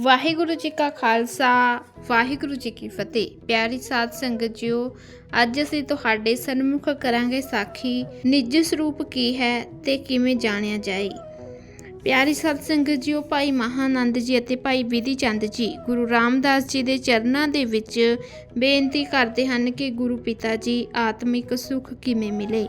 ਵਾਹਿਗੁਰੂ ਜੀ ਕਾ ਖਾਲਸਾ, ਵਾਹਿਗੁਰੂ ਜੀ ਕੀ ਫਤਿਹ। ਪਿਆਰੀ ਸਾਧ ਸੰਗਤ ਜੀਓ, ਅੱਜ ਅਸੀਂ ਤੁਹਾਡੇ ਸਨਮੁਖ ਕਰਾਂਗੇ ਸਾਖੀ, ਨਿੱਜ ਸਰੂਪ ਕੀ ਹੈ ਤੇ ਕਿਵੇਂ ਜਾਣਿਆ ਜਾਏ? ਪਿਆਰੀ ਸਾਧ ਸੰਗਤ ਜੀਓ, ਭਾਈ ਮਹਾਨੰਦ ਜੀ ਅਤੇ ਭਾਈ ਵਿਧੀ ਚੰਦ ਜੀ, ਗੁਰੂ ਰਾਮਦਾਸ ਜੀ ਦੇ ਚਰਨਾਂ ਦੇ ਵਿੱਚ ਬੇਨਤੀ ਕਰਦੇ ਹਨ ਕਿ ਗੁਰੂ ਪਿਤਾ ਜੀ ਆਤਮਿਕ ਸੁਖ ਕਿਵੇਂ ਮਿਲੇ?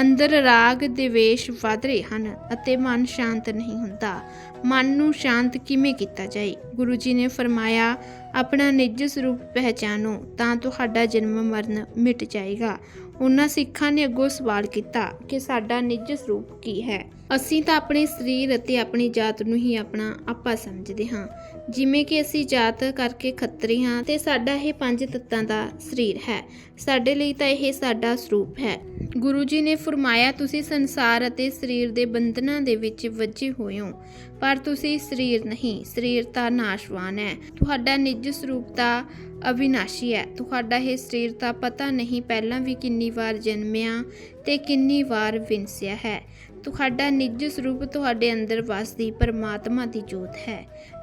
ਅੰਦਰ ਰਾਗ ਦੇਵੇਸ਼ ਵਧ ਰਹੇ ਹਨ ਅਤੇ ਮਨ ਸ਼ਾਂਤ ਨਹੀਂ ਹੁੰਦਾ। ਮਨ ਨੂੰ ਸ਼ਾਂਤ ਕਿਵੇਂ ਕੀਤਾ ਜਾਏ? ਗੁਰੂ ਜੀ ਨੇ ਫਰਮਾਇਆ, ਆਪਣਾ ਨਿੱਜ ਸਰੂਪ ਪਹਿਚਾਨੋ, ਤਾਂ ਤੁਹਾਡਾ ਜਨਮ ਮਰਨ ਮਿਟ ਜਾਏਗਾ। ਉਹਨਾਂ ਸਿੱਖਾਂ ਨੇ ਅੱਗੋਂ ਸਵਾਲ ਕੀਤਾ ਕਿ ਸਾਡਾ ਨਿੱਜ ਸਰੂਪ ਕੀ ਹੈ? ਅਸੀਂ ਤਾਂ ਆਪਣੇ ਸਰੀਰ ਅਤੇ ਆਪਣੀ ਜਾਤ ਨੂੰ ਹੀ ਆਪਣਾ ਆਪਾ ਸਮਝਦੇ ਹਾਂ। ਜਿਵੇਂ ਕਿ ਅਸੀਂ ਜਾਤ ਕਰਕੇ ਖੱਤਰੀ ਹਾਂ ਤੇ ਸਾਡਾ ਇਹ ਪੰਜ ਤੱਤਾਂ ਦਾ ਸਰੀਰ ਹੈ। ਸਾਡੇ ਲਈ ਤਾਂ ਇਹ ਸਾਡਾ ਸਰੂਪ ਹੈ। ਗੁਰੂ ਜੀ ਨੇ ਫਰਮਾਇਆ, ਤੁਸੀਂ ਸੰਸਾਰ ਅਤੇ ਸਰੀਰ ਦੇ ਬੰਧਨਾਂ ਦੇ ਵਿੱਚ ਵੱਜੇ ਹੋਏ ਹੋ, ਪਰ ਤੁਸੀਂ ਸਰੀਰ ਨਹੀਂ। ਸਰੀਰ ਤਾਂ ਨਾਸ਼ਵਾਨ ਹੈ। ਤੁਹਾਡਾ ਨਿੱਜ ਸਰੂਪ ਤਾਂ ਅਵਿਨਾਸ਼ੀ ਹੈ। ਤੁਹਾਡਾ ਇਹ ਸਰੀਰ ਤਾਂ ਪਤਾ ਨਹੀਂ ਪਹਿਲਾਂ ਵੀ ਕਿੰਨੀ ਵਾਰ ਜਨਮਿਆ ਤੇ ਕਿੰਨੀ ਵਾਰ ਵਿੰਸਿਆ ਹੈ। ਤੁਹਾਡਾ ਨਿੱਜ ਸਰੂਪ ਤੁਹਾਡੇ ਅੰਦਰ ਵਸਦੀ ਪਰਮਾਤਮਾ ਦੀ ਜੋਤ ਹੈ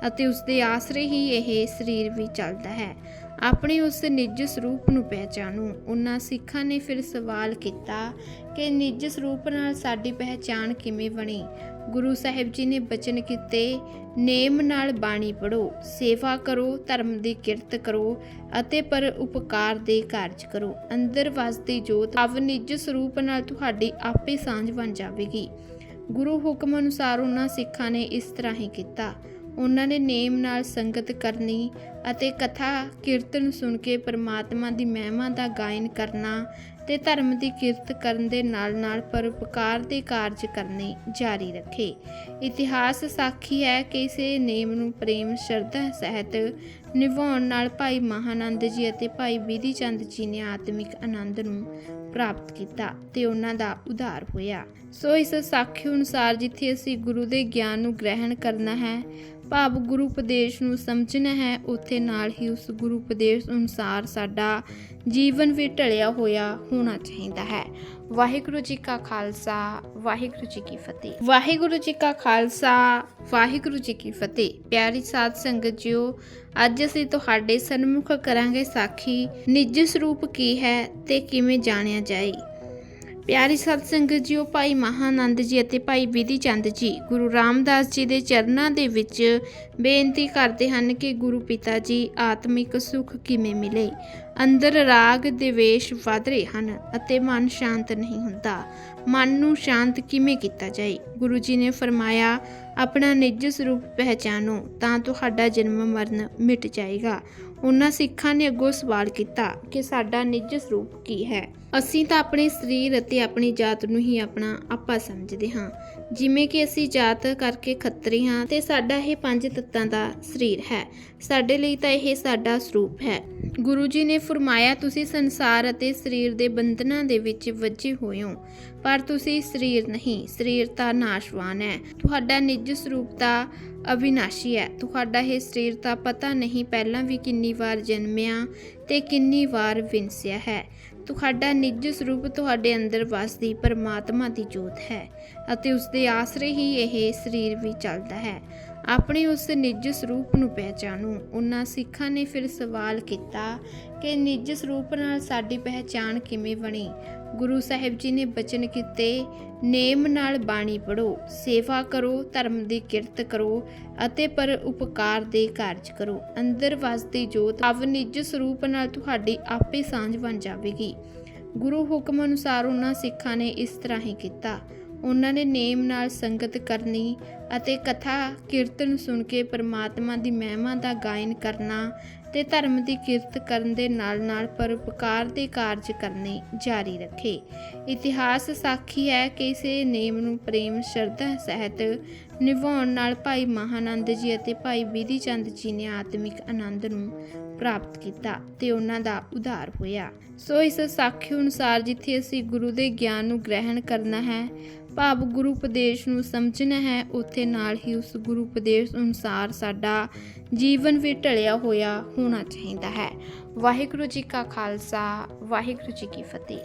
ਅਤੇ ਉਸ ਦੇ ਆਸਰੇ ਹੀ ਇਹ ਸਰੀਰ ਵੀ ਚੱਲਦਾ ਹੈ। ਆਪਣੇ ਉਸ ਨਿੱਜ ਸਰੂਪ ਨੂੰ ਪਹਿਚਾਨੋ ਉਹਨਾਂ ਸਿੱਖਾਂ ਨੇ ਫਿਰ ਸਵਾਲ ਕੀਤਾ ਕਿ ਨਿੱਜ ਸਰੂਪ ਨਾਲ ਸਾਡੀ ਪਹਿਚਾਣ ਕਿਵੇਂ ਬਣੀ? ਗੁਰੂ ਸਾਹਿਬ ਜੀ ਨੇ ਬਚਨ ਕੀਤੇ, ਨੇਮ ਨਾਲ ਬਾਣੀ ਪੜੋ ਸੇਵਾ ਕਰੋ, ਧਰਮ ਦੀ ਕਿਰਤ ਕਰੋ ਅਤੇ ਪਰ ਉਪਕਾਰ ਦੇ ਕਾਰਜ ਕਰੋ। ਅੰਦਰ ਵਸਦੀ ਜੋਤ ਅਵ ਨਿੱਜ ਸਰੂਪ ਨਾਲ ਤੁਹਾਡੀ ਆਪੇ ਸਾਂਝ ਬਣ ਜਾਵੇਗੀ। ਗੁਰੂ ਹੁਕਮ ਅਨੁਸਾਰ ਉਹਨਾਂ ਸਿੱਖਾਂ ਨੇ ਇਸ ਤਰ੍ਹਾਂ ਹੀ ਕੀਤਾ। ਉਹਨਾਂ ਨੇ ਨੇਮ ਨਾਲ ਸੰਗਤ ਕਰਨੀ ਅਤੇ ਕਥਾ ਕੀਰਤਨ ਸੁਣ ਕੇ ਪਰਮਾਤਮਾ ਦੀ ਮਹਿਮਾ ਦਾ ਗਾਇਨ ਕਰਨਾ ਤੇ ਧਰਮ ਦੀ ਕਿਰਤ ਕਰਨ ਦੇ ਨਾਲ-ਨਾਲ ਪਰਉਪਕਾਰ ਦੇ ਕਾਰਜ ਕਰਨੇ ਜਾਰੀ ਰੱਖੇ। ਇਤਿਹਾਸ ਸਾਖੀ ਹੈ ਕਿ ਇਸੇ ਨੇਮ ਨੂੰ ਪ੍ਰੇਮ, ਸ਼ਰਧਾ, ਸਹਿਤ ਨਿਭਾਉਣ ਨਾਲ ਭਾਈ ਮਹਾਨੰਦ ਜੀ ਅਤੇ ਭਾਈ ਵਿਧੀ ਚੰਦ ਜੀ ਨੇ ਆਤਮਿਕ ਆਨੰਦ ਨੂੰ ਪ੍ਰਾਪਤ ਕੀਤਾ ਤੇ ਉਹਨਾਂ ਦਾ ਉਧਾਰ ਹੋਇਆ। ਸੋ ਇਸ ਸਾਖੀ ਅਨੁਸਾਰ ਜਿੱਥੇ ਅਸੀਂ ਗੁਰੂ ਦੇ ਗਿਆਨ ਨੂੰ ਗ੍ਰਹਿਣ ਕਰਨਾ ਹੈ ਭਾਵ ਗੁਰੂ ਉਪਦੇਸ਼ ਨੂੰ ਸਮਝਣਾ ਹੈ, ਉੱਥੇ ਨਾਲ ਹੀ ਉਸ ਗੁਰੂ ਉਪਦੇਸ਼ ਅਨੁਸਾਰ ਸਾਡਾ ਜੀਵਨ ਵੀ ਢਲਿਆ ਹੋਇਆ ਹੋਣਾ ਚਾਹੀਦਾ ਹੈ। ਵਾਹਿਗੁਰੂ ਜੀ ਕਾ ਖਾਲਸਾ, ਵਾਹਿਗੁਰੂ ਜੀ ਕੀ ਫਤਿਹ। ਵਾਹਿਗੁਰੂ ਜੀ ਕਾ ਖਾਲਸਾ, ਵਾਹਿਗੁਰੂ ਜੀ ਕੀ ਫਤਿਹ। ਪਿਆਰੀ ਸਾਧ ਸੰਗਤ ਜੀਓ, ਅੱਜ ਅਸੀਂ ਤੁਹਾਡੇ ਸਨਮੁਖ ਕਰਾਂਗੇ ਸਾਖੀ ਨਿੱਜ ਸਰੂਪ ਕੀ ਹੈ ਤੇ ਕਿਵੇਂ ਜਾਣਿਆ ਜਾਏ? ਪਿਆਰੀ ਸਤ ਸੰਗਤ ਜੀਓ, ਭਾਈ ਮਹਾਨੰਦ ਜੀ ਅਤੇ ਭਾਈ ਵਿਧੀ ਚੰਦ ਜੀ, ਗੁਰੂ ਰਾਮਦਾਸ ਜੀ ਦੇ ਚਰਨਾਂ ਦੇ ਵਿੱਚ ਬੇਨਤੀ ਕਰਦੇ ਹਨ ਕਿ ਗੁਰੂ ਪਿਤਾ ਜੀ ਆਤਮਿਕ ਸੁਖ ਕਿਵੇਂ ਮਿਲੇ? ਅੰਦਰ ਰਾਗ ਦੇਵੇਸ਼ ਵਧ ਰਹੇ ਹਨ ਅਤੇ ਮਨ ਸ਼ਾਂਤ ਨਹੀਂ ਹੁੰਦਾ। ਮਨ ਨੂੰ ਸ਼ਾਂਤ ਕਿਵੇਂ ਕੀਤਾ ਜਾਏ? ਗੁਰੂ ਜੀ ਨੇ ਫਰਮਾਇਆ, ਆਪਣਾ ਨਿੱਜ ਸਰੂਪ ਪਹਿਚਾਨੋ, ਤਾਂ ਤੁਹਾਡਾ ਜਨਮ ਮਰਨ ਮਿਟ ਜਾਏਗਾ। ਉਹਨਾਂ ਸਿੱਖਾਂ ਨੇ ਅੱਗੋਂ ਸਵਾਲ ਕੀਤਾ ਕਿ ਸਾਡਾ ਨਿੱਜ ਸਰੂਪ ਕੀ ਹੈ? ਅਸੀਂ ਤਾਂ ਆਪਣੇ ਸਰੀਰ ਅਤੇ ਆਪਣੀ ਜਾਤ ਨੂੰ ਹੀ ਆਪਣਾ ਆਪਾ ਸਮਝਦੇ ਹਾਂ। ਜਿਵੇਂ ਕਿ ਅਸੀਂ ਜਾਤ ਕਰਕੇ ਖੱਤਰੀ ਹਾਂ ਤੇ ਸਾਡਾ ਇਹ ਪੰਜ ਤੱਤਾਂ ਦਾ ਸਰੀਰ ਹੈ। ਸਾਡੇ ਲਈ ਤਾਂ ਇਹ ਸਾਡਾ ਸਰੂਪ ਹੈ। ਗੁਰੂ ਜੀ ਨੇ ਫਰਮਾਇਆ, ਤੁਸੀਂ ਸੰਸਾਰ ਅਤੇ ਸਰੀਰ ਦੇ ਬੰਧਨਾਂ ਦੇ ਵਿੱਚ ਵੱਜੇ ਹੋਏ ਹੋ, ਪਰ ਤੁਸੀਂ ਸਰੀਰ ਨਹੀਂ। ਸਰੀਰ ਤਾਂ ਨਾਸ਼ਵਾਨ ਹੈ। ਤੁਹਾਡਾ ਨਿੱਜ ਸਰੂਪ ਤਾਂ ਅਵਿਨਾਸ਼ੀ ਹੈ। ਤੁਹਾਡਾ ਇਹ ਸਰੀਰ ਤਾਂ ਪਤਾ ਨਹੀਂ ਪਹਿਲਾਂ ਵੀ ਕਿੰਨੀ ਵਾਰ ਜਨਮਿਆ ਤੇ ਕਿੰਨੀ ਵਾਰ ਵਿੰਸਿਆ ਹੈ। ਤੁਹਾਡਾ ਨਿੱਜ ਸਰੂਪ ਤੁਹਾਡੇ ਅੰਦਰ ਵਸਦੀ ਪਰਮਾਤਮਾ ਦੀ ਜੋਤ ਹੈ ਅਤੇ ਉਸ ਦੇ ਆਸਰੇ ਹੀ ਇਹ ਸਰੀਰ ਵੀ ਚੱਲਦਾ ਹੈ। ਆਪਣੇ ਉਸ ਨਿੱਜ ਸਰੂਪ ਨੂੰ ਪਹਿਚਾਨੋ ਉਹਨਾਂ ਸਿੱਖਾਂ ਨੇ ਫਿਰ ਸਵਾਲ ਕੀਤਾ ਕਿ ਨਿੱਜ ਸਰੂਪ ਨਾਲ ਸਾਡੀ ਪਹਿਚਾਣ ਕਿਵੇਂ ਬਣੀ? ਗੁਰੂ ਸਾਹਿਬ ਜੀ ਨੇ ਬਚਨ ਕੀਤੇ, ਨੇਮ ਨਾਲ ਬਾਣੀ ਪੜੋ ਸੇਵਾ ਕਰੋ, ਧਰਮ ਦੀ ਕਿਰਤ ਕਰੋ ਅਤੇ ਪਰ ਉਪਕਾਰ ਦੇ ਕਾਰਜ ਕਰੋ। ਅੰਦਰ ਵਸਦੀ ਜੋਤ ਅਵ ਨਿਜ ਸਰੂਪ ਨਾਲ ਤੁਹਾਡੀ ਆਪੇ ਸਾਂਝ ਬਣ ਜਾਵੇਗੀ। ਗੁਰੂ ਹੁਕਮ ਅਨੁਸਾਰ ਉਹਨਾਂ ਸਿੱਖਾਂ ਨੇ ਇਸ ਤਰ੍ਹਾਂ ਹੀ ਕੀਤਾ। ਉਹਨਾਂ ਨੇ ਨੇਮ ਨਾਲ ਸੰਗਤ ਕਰਨੀ ਅਤੇ ਕਥਾ ਕੀਰਤਨ ਸੁਣ ਕੇ ਪਰਮਾਤਮਾ ਦੀ ਮਹਿਮਾ ਦਾ ਗਾਇਨ ਕਰਨਾ ਤੇ ਧਰਮ ਦੀ ਕਿਰਤ ਕਰਨ ਦੇ ਨਾਲ-ਨਾਲ ਪਰਉਪਕਾਰ ਦੇ ਕਾਰਜ ਕਰਨੇ ਜਾਰੀ ਰੱਖੇ। ਇਤਿਹਾਸ ਸਾਖੀ ਹੈ ਕਿ ਇਸੇ ਨੇਮ ਨੂੰ ਪ੍ਰੇਮ, ਸ਼ਰਧਾ, ਸਹਿਤ ਨਿਭਾਉਣ ਨਾਲ ਭਾਈ ਮਹਾਨੰਦ ਜੀ ਅਤੇ ਭਾਈ ਵਿਧੀ ਚੰਦ ਜੀ ਨੇ ਆਤਮਿਕ ਆਨੰਦ ਨੂੰ ਪ੍ਰਾਪਤ ਕੀਤਾ ਤੇ ਉਹਨਾਂ ਦਾ ਉਧਾਰ ਹੋਇਆ। ਸੋ ਇਸ ਸਾਖੀ ਅਨੁਸਾਰ ਜਿੱਥੇ ਅਸੀਂ ਗੁਰੂ ਦੇ ਗਿਆਨ ਨੂੰ ਗ੍ਰਹਿਣ ਕਰਨਾ ਹੈ, ਭਾਵ ਗੁਰੂ ਉਪਦੇਸ਼ ਨੂੰ ਸਮਝਣਾ ਹੈ, ਉੱਥੇ ਨਾਲ ਹੀ ਉਸ ਗੁਰੂ ਉਪਦੇਸ਼ ਅਨੁਸਾਰ ਸਾਡਾ ਜੀਵਨ ਵੀ ਢਲਿਆ ਹੋਇਆ ਹੋਣਾ ਚਾਹੀਦਾ ਹੈ। ਵਾਹਿਗੁਰੂ ਜੀ ਕਾ ਖਾਲਸਾ, ਵਾਹਿਗੁਰੂ ਜੀ ਕੀ ਫਤਿਹ।